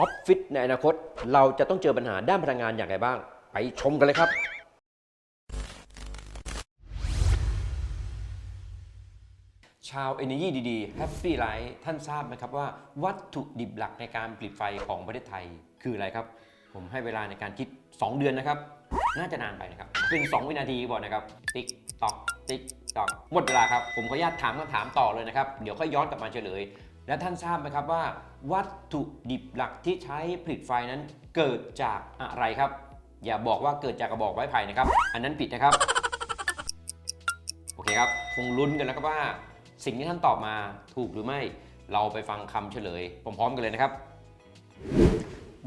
ออฟฟิศในอนาคต เราจะต้องเจอปัญหาด้านพลังงานอย่างไรบ้าง ไปชมกันเลยครับชาว Energy ดีๆ Happy Life ท่านทราบไหมครับว่า วัตถุดิบหลักในการผลิตไฟของประเทศไทยคืออะไรครับ ผมให้เวลาในการคิด 2 เดือนนะครับ น่าจะนานไปนะครับเป็น 2 วินาทีบอกนะครับ ติ๊กตอกติ๊กตอกหมดเวลาครับ ผมขออนุญาตถามคำถามต่อเลยนะครับ เดี๋ยวค่อยย้อนกลับมาเฉลย และท่านทราบไหมครับว่า วัตถุดิบหลักที่ใช้ผลิตไฟนั้นเกิดจากอะไรครับ อย่าบอกว่าเกิดจากกระบอกไม้ไผ่นะครับ อันนั้นผิดนะครับ โอเคครับ คงลุ้นกันแล้วครับว่า สิ่งที่ท่านตอบมาถูกหรือไม่ เราไปฟังคำเฉลยพร้อมๆกันเลยนะครับ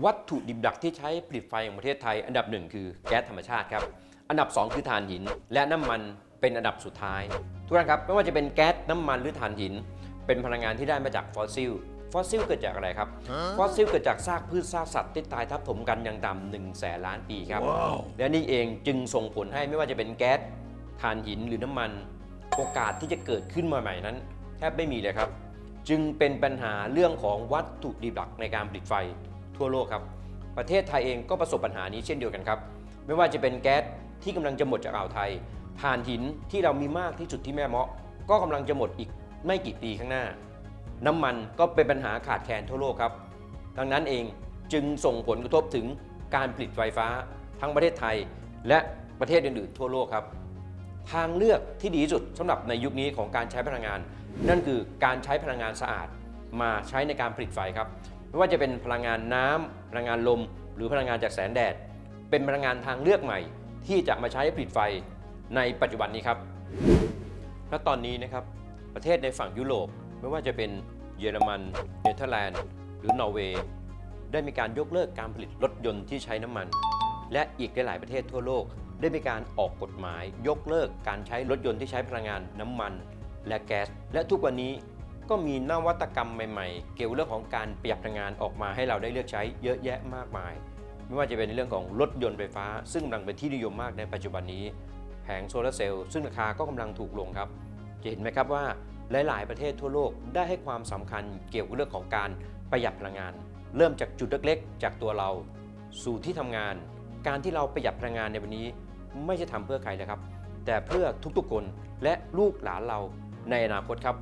วัตถุดิบหลักที่ใช้ผลิตไฟของประเทศไทย อันดับหนึ่งคือแก๊สธรรมชาติครับ อันดับ 2 คือถ่านหิน และน้ำมันเป็นอันดับสุดท้าย ทุกท่านครับไม่ว่าจะเป็นแก๊สน้ำมันหรือถ่านหิน เป็นพลังงานที่ได้มาจากฟอสซิล ฟอสซิลเกิดจากอะไรครับ ฟอสซิลเกิดจากซากพืชซากสัตว์ที่ตายทับถมกันอย่างต่ำหนึ่งแสนล้านปีครับ และนี่เองจึงส่งผลให้ไม่ว่าจะเป็นแก๊สถ่านหินหรือน้ำมัน โอกาสที่จะเกิดขึ้นมาใหม่นั้น แทบไม่มีเลยครับ จึงเป็นปัญหาเรื่องของวัตถุดิบหลักในการผลิตไฟทั่วโลกครับ ประเทศไทยเองก็ประสบปัญหานี้เช่นเดียวกันครับ ไม่ว่าจะเป็นแก๊สที่กำลังจะหมดจากอ่าวไทยถ่านหินที่เรามีมากที่สุดที่แม่เมาะ ก็กำลังจะหมดอีก ไม่กี่ปีข้างหน้า น้ำมันก็เป็นปัญหาขาดแคลนทั่วโลกครับ ดังนั้นเองจึงส่งผลกระทบถึงการผลิตไฟฟ้าทั้งประเทศไทย และประเทศอื่นๆทั่วโลกครับ ทางเลือกที่ดีที่สุดสำหรับในยุคนี้ของการใช้พลังงาน นั่นคือการใช้พลังงานสะอาดมาใช้ในการผลิตไฟครับ ไม่ว่าจะเป็นพลังงานน้ำพลังงานลม หรือพลังงานจากแสงแดด เป็นพลังงานทางเลือกใหม่ ที่จะมาใช้ผลิตไฟในปัจจุบันนี้ครับ และตอนนี้นะครับ ประเทศในฝั่งยุโรป ไม่ว่าจะเป็นเยอรมัน เนเธอร์แลนด์ หรือนอร์เวย์ ได้มีการยกเลิกการผลิตรถยนต์ที่ใช้น้ำมัน และอีกหลาย ๆ ประเทศทั่วโลก ได้มีการออกกฎหมาย ยกเลิกการใช้รถยนต์ที่ใช้พลังงานน้ำมัน และแก๊ส และทุกวันนี้ก็มีนวัตกรรมใหม่ ๆ เกี่ยวเรื่องของการประหยัดพลังงานออกมาให้เราได้เลือกใช้เยอะแยะมากมาย ไม่ว่าจะเป็นในเรื่องของรถยนต์ไฟฟ้า ซึ่งกำลังเป็นที่นิยมมากในปัจจุบันนี้ แผงโซลาร์เซลล์ซึ่งราคาก็กำลังถูกลงครับ จะเห็นไหมครับว่าหลาย ๆ ประเทศทั่วโลกได้ให้ความสำคัญเกี่ยวกับเรื่องของการประหยัดพลังงาน เริ่มจากจุดเล็ก ๆ จากตัวเราสู่ที่ทำงาน การที่เราประหยัดพลังงานในวันนี้ไม่ใช่ทำเพื่อใครนะครับ แต่เพื่อทุกๆคนและลูกหลานเราในอนาคตครับ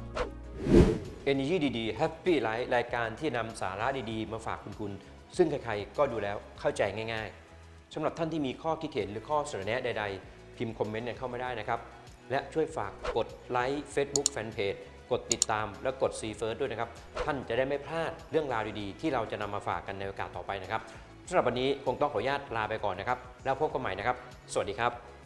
Energy ดีๆ Happy Life รายการที่นำสาระดีๆ มาฝากคุณคุณซึ่งใครๆก็ดูแล้วเข้าใจง่าย ๆสำหรับท่านที่มีข้อคิดเห็นหรือข้อเสนอแนะใด ๆ พิมพ์คอมเมนต์เข้ามาได้นะครับ และช่วยฝากกดไลค์ Facebook Fanpage กดติดตามและกด See First ด้วยนะครับ ท่านจะได้ไม่พลาดเรื่องราวดีๆ ที่เราจะนำมาฝากกันในโอกาสต่อไปนะครับสำหรับวันนี้คงต้องขออนุญาตลาไปก่อนนะครับ แล้วพบกันใหม่นะครับ สวัสดีครับ